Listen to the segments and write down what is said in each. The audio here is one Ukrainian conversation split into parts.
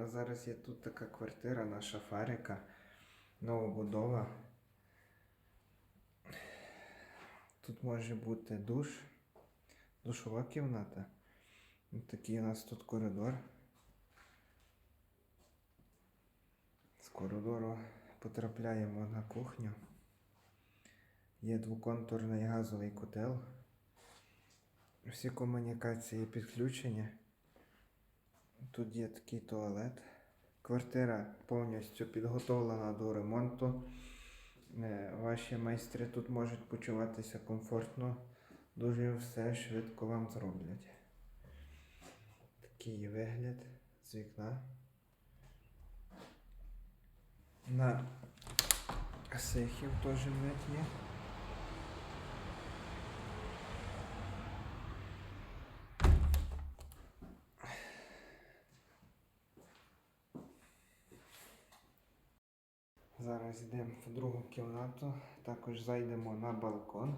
нас зараз є тут така квартира, наша фарика, новобудова. Тут може бути душ, душова кімната. Такий у нас тут коридор. З коридору потрапляємо на кухню. Є двоконтурний газовий котел. Всі комунікації підключені. Тут є такий туалет. Квартира повністю підготовлена до ремонту. Е, Ваші майстри тут можуть почуватися комфортно. Дуже все швидко вам зроблять. Такий вигляд з вікна. На сихів теж вид є. Зараз йдемо в другу кімнату, також зайдемо на балкон.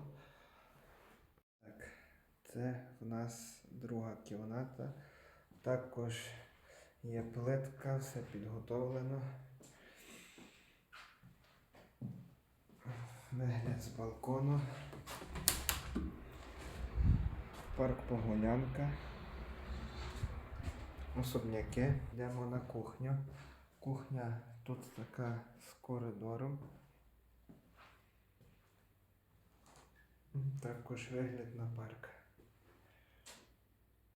Так, це в нас друга кімната. Також є плитка, все підготовлено. Вигляд з балкону. Парк Погулянка. Особняки. Йдемо на кухню. Кухня тут така з коридором. Також вигляд на парк.